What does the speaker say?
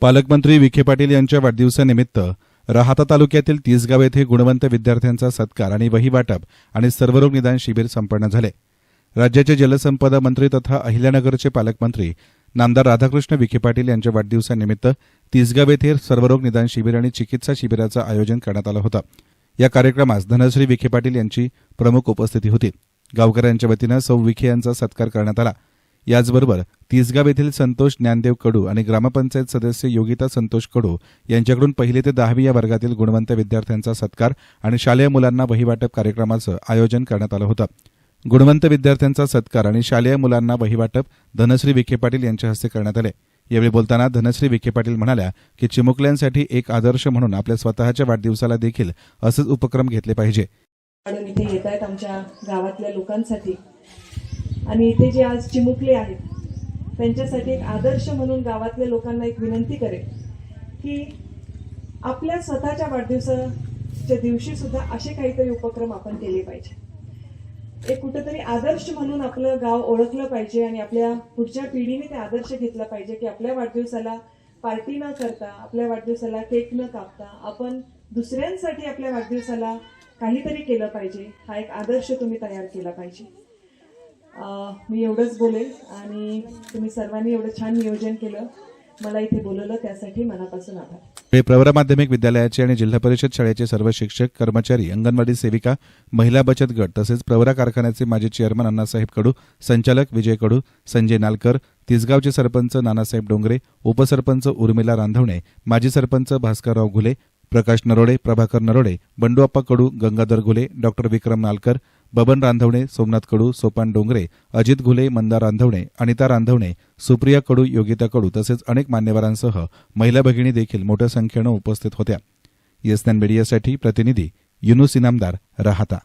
पालकमंत्री विखे पाटील यांच्या वाढदिवसानिमित्त राहाता तालुक्यातील तीसगाव येथे गुणवंत विद्यार्थ्यांचा सत्कार आणि वही वाटप आणि सर्वरोग निदान शिबिर संपन्न झाले. राज्याचे जलसंपदा मंत्री तथा अहिल्यानगरचे पालकमंत्री नामदार राधाकृष्ण विखे पाटील यांच्या वाढदिवसानिमित्त तिसगाव येथे सर्वरोग निदान शिबिर आणि चिकित्सा शिबिराचं आयोजन करण्यात आलं होतं. या कार्यक्रमास धनश्री विखे पाटील यांची प्रमुख उपस्थिती होती. गावकऱ्यांच्या वतीनं सौ विखे यांचा सत्कार करण्यात आला. याचबरोबर तिसगाव येथील संतोष ज्ञानदेव कडू आणि ग्रामपंचायत सदस्य योगिता संतोष कडू यांच्याकडून पहिली ते दहावी या वर्गातील गुणवंत विद्यार्थ्यांचा सत्कार आणि शालेय मुलांना वहीवाटप कार्यक्रमाचं आयोजन करण्यात आलं होतं. गुणवंत विद्यार्थ्यांचा सत्कार आणि शालेय मुलांना वहीवाटप धनश्री विखे पाटील यांच्या हस्ते करण्यात आले. यावेळी बोलताना धनश्री विखे पाटील म्हणाल्या की चिमुकल्यांसाठी एक आदर्श म्हणून आपल्या स्वतःच्या वाढदिवसाला देखील असेच उपक्रम घेतले पाहिजे. इथे येत आहेत आमच्या गावातल्या लोकांसाठी. आणि इथे जे आज चिमुकले आहेत त्यांच्यासाठी एक आदर्श म्हणून गावातल्या लोकांना एक विनंती करेल की आपल्या स्वतःच्या वाढदिवसाच्या दिवशी सुद्धा असे काहीतरी उपक्रम आपण केले पाहिजे. एक कुठेतरी आदर्श म्हणून आपलं गाव ओळखलं पाहिजे आणि आपल्या पुढच्या पिढीने ते आदर्श घेतला पाहिजे की आपल्या वाढदिवसाला पार्टी न करता आपल्या वाढदिवसाला केक न कापता आपण दुसऱ्यांसाठी आपल्या वाढदिवसाला काहीतरी केलं पाहिजे. हा एक आदर्श तुम्ही तयार केला पाहिजे. मी एवढंच बोलेल आणि तुम्ही सर्वांनी एवढं छान नियोजन केलं. मला इथे बोलवलं त्यासाठी मनापासून आभार. प्रवरा माध्यमिक विद्यालयाचे आणि जिल्हा परिषद शाळेचे सर्व शिक्षक कर्मचारी अंगणवाडी सेविका महिला बचत गट तसेच प्रवरा कारखान्याचे माजी चेअरमन अण्णासाहेब कडू संचालक विजय कडू संजय नालकर तिसगावचे सरपंच नानासाहेब डोंगरे उपसरपंच उर्मिला रांधवणे माजी सरपंच भास्करराव घुले प्रकाश नरोडे प्रभाकर नरोडे बंडूअप्पा कडू गंगाधर घुले डॉक्टर विक्रम नालकर बबन रांधवणे सोमनाथ कडू सोपान डोंगरे अजित घुले मंदा रांधवणे अनिता रांधवणे सुप्रिया कडू योगिता कडू तसेच अनेक मान्यवरांसह महिला भगिनी देखील मोठ्या संख्येनं उपस्थित होत्या. येसनॅन मीडियासाठी प्रतिनिधी युनुस इनामदार राहता.